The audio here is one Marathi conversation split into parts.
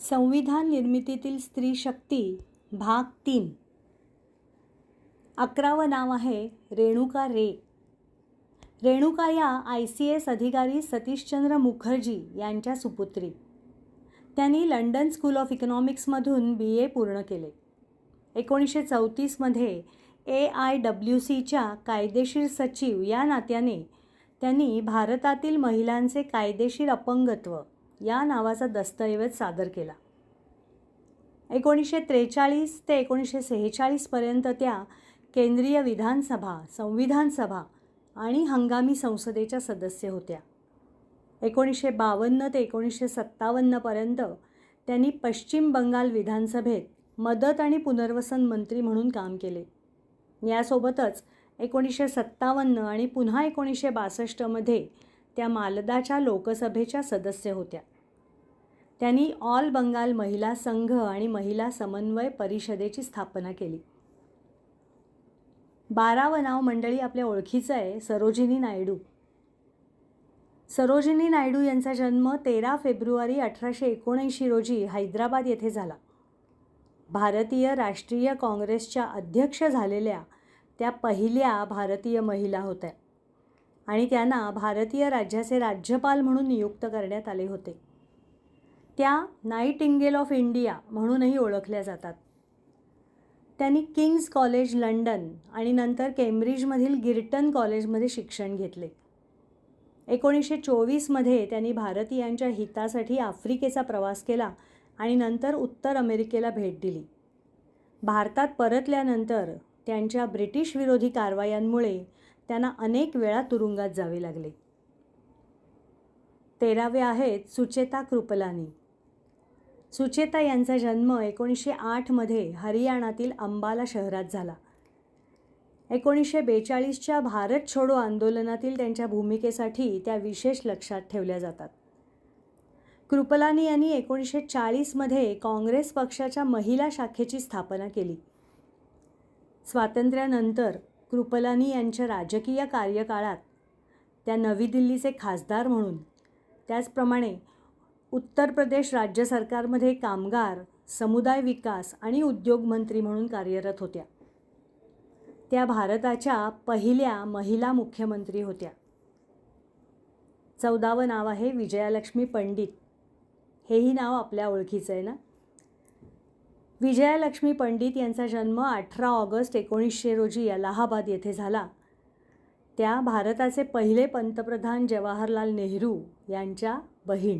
संविधान निर्मितीतील स्त्री शक्ती भाग तीन. अकरावं नाव आहे रेणुका रे. रेणुका या आय सी एस अधिकारी सतीशचंद्र मुखर्जी यांच्या सुपुत्री. त्यांनी लंडन स्कूल ऑफ इकॉनॉमिक्समधून बी ए पूर्ण केले. एकोणीसशे चौतीसमध्ये ए आय डब्ल्यू सीच्या कायदेशीर सचिव या नात्याने त्यांनी भारतातील महिलांचे कायदेशीर अपंगत्व या नावाचा दस्तऐवज सादर केला. एकोणीसशे त्रेचाळीस ते एकोणीसशे सेहेचाळीसपर्यंत त्या केंद्रीय विधानसभा संविधान सभा आणि हंगामी संसदेच्या सदस्य होत्या. एकोणीसशे बावन्न ते एकोणीसशे सत्तावन्नपर्यंत त्यांनी पश्चिम बंगाल विधानसभेत मदत आणि पुनर्वसन मंत्री म्हणून काम केले. यासोबतच एकोणीसशे सत्तावन्न आणि पुन्हा एकोणीसशे बासष्टमध्ये त्या मालदाच्या लोकसभेच्या सदस्य होत्या. त्यांनी ऑल बंगाल महिला संघ आणि महिला समन्वय परिषदेची स्थापना केली. बारावं नाव मंडळी आपल्या ओळखीचं आहे सरोजिनी नायडू. सरोजिनी नायडू यांचा जन्म तेरा फेब्रुवारी अठराशे एकोणऐंशी रोजी हैदराबाद येथे झाला. भारतीय राष्ट्रीय काँग्रेसच्या अध्यक्ष झालेल्या त्या पहिल्या भारतीय महिला होत्या. आणि त्यांना भारतीय राज्याचे राज्यपाल म्हणून नियुक्त करण्यात आले होते. त्या नाईटिंगेल ऑफ इंडिया म्हणूनही ओळखल्या जातात. त्यांनी किंग्ज कॉलेज लंडन आणि नंतर केम्ब्रिजमधील गिर्टन कॉलेजमध्ये शिक्षण घेतले. एकोणीसशे चोवीसमध्ये त्यांनी भारतीयांच्या हितासाठी आफ्रिकेचा प्रवास केला आणि नंतर उत्तर अमेरिकेला भेट दिली. भारतात परतल्यानंतर त्यांच्या ब्रिटिश विरोधी कारवायांमुळे त्यांना अनेक वेळा तुरुंगात जावे लागले. तेरावे आहेत सुचेता कृपलानी. सुचेता यांचा जन्म एकोणीसशे आठमध्ये हरियाणातील अंबाला शहरात झाला. एकोणीसशे बेचाळीसच्या भारत छोडो आंदोलनातील त्यांच्या भूमिकेसाठी त्या विशेष लक्षात ठेवल्या जातात. कृपलानी यांनी एकोणीसशे चाळीसमध्ये काँग्रेस पक्षाच्या महिला शाखेची स्थापना केली. स्वातंत्र्यानंतर कृपलानी यांच्या राजकीय कार्यकाळात त्या नवी दिल्लीचे खासदार म्हणून त्याचप्रमाणे उत्तर प्रदेश राज्य सरकारमध्ये कामगार समुदाय विकास आणि उद्योगमंत्री म्हणून कार्यरत होत्या. त्या भारताच्या पहिल्या महिला मुख्यमंत्री होत्या. चौदावं नाव आहे विजयालक्ष्मी पंडित. हेही नाव आपल्या ओळखीचं आहे ना? विजयालक्ष्मी पंडित यांचा जन्म अठरा ऑगस्ट एकोणीसशे रोजी अलाहाबाद येथे झाला. त्या भारताचे पहिले पंतप्रधान जवाहरलाल नेहरू यांच्या बहीण.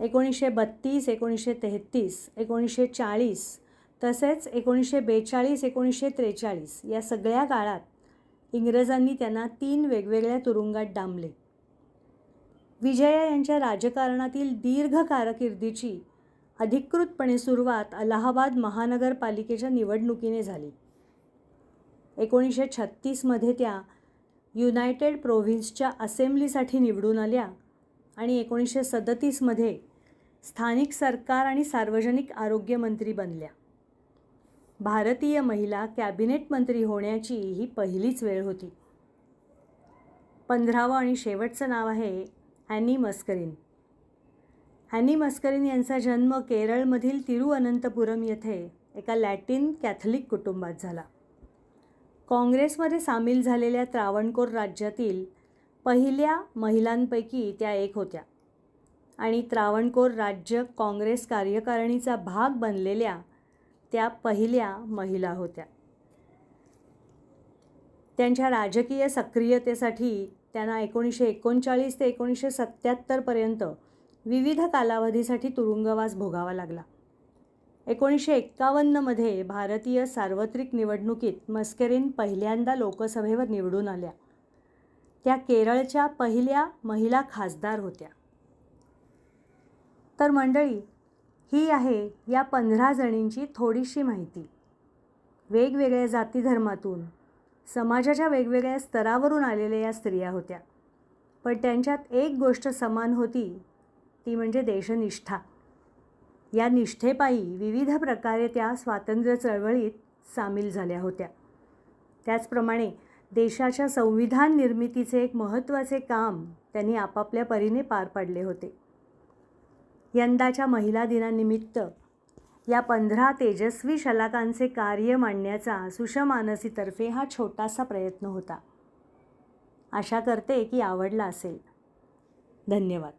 एकोणीसशे बत्तीस एकोणीसशे तेहत्तीस एकोणीसशे चाळीस तसेच एकोणीसशे बेचाळीस एकोणीसशे त्रेचाळीस या सगळ्या काळात इंग्रजांनी त्यांना तीन वेगवेगळ्या तुरुंगात डांबले. विजया यांच्या राजकारणातील दीर्घ कारकिर्दीची अधिकृतपणे सुरुवात अलाहाबाद महानगरपालिकेच्या निवडणुकीने झाली. एकोणीसशे छत्तीसमध्ये त्या युनायटेड प्रोव्हिन्सच्या असेंब्लीसाठी निवडून आल्या आणि एकोणीसशे सदतीसमध्ये स्थानिक सरकार आणि सार्वजनिक आरोग्य मंत्री बनल्या. भारतीय महिला कॅबिनेट मंत्री होण्याची ही पहिलीच वेळ होती. पंधरावं आणि शेवटचं नाव आहे ॲनी मस्करीन. हॅनी मस्करीन यांचा जन्म केरळमधील तिरुअनंतपुरम येथे एका लॅटिन कॅथलिक कुटुंबात झाला. काँग्रेसमध्ये सामील झालेल्या त्रावणकोर राज्यातील पहिल्या महिलांपैकी त्या एक होत्या आणि त्रावणकोर राज्य काँग्रेस कार्यकारिणीचा भाग बनलेल्या त्या पहिल्या महिला होत्या. त्यांच्या राजकीय सक्रियतेसाठी त्यांना एकोणीसशे एकोणचाळीस ते एकोणीसशे सत्त्याहत्तरपर्यंत विविध कालावधीसाठी तुरुंगवास भोगावा लागला. एकोणीसशे एक्कावन्नमध्ये भारतीय सार्वत्रिक निवडणुकीत मस्करीन पहिल्यांदा लोकसभेवर निवडून आल्या. त्या केरळच्या पहिल्या महिला खासदार होत्या. तर मंडळी ही आहे या पंधरा जणींची थोडीशी माहिती. वेगवेगळ्या जातीधर्मातून समाजाच्या वेगवेगळ्या स्तरावरून आलेल्या या स्त्रिया होत्या. पण त्यांच्यात एक गोष्ट समान होती ती म्हणजे देशनिष्ठा. या निष्ठेपायी विविध प्रकारे त्या स्वातंत्र्य चळवळीत सामील झाल्या होत्या. त्याचप्रमाणे देशाच्या संविधान निर्मितीचे एक महत्त्वाचे काम त्यांनी आपापल्या परीने पार पाडले होते. यंदाच्या महिला दिनानिमित्त या पंधरा तेजस्वी शलाकांचे कार्य मांडण्याचा सुषमानसीतर्फे हा छोटासा प्रयत्न होता. आशा करते की आवडला असेल. धन्यवाद.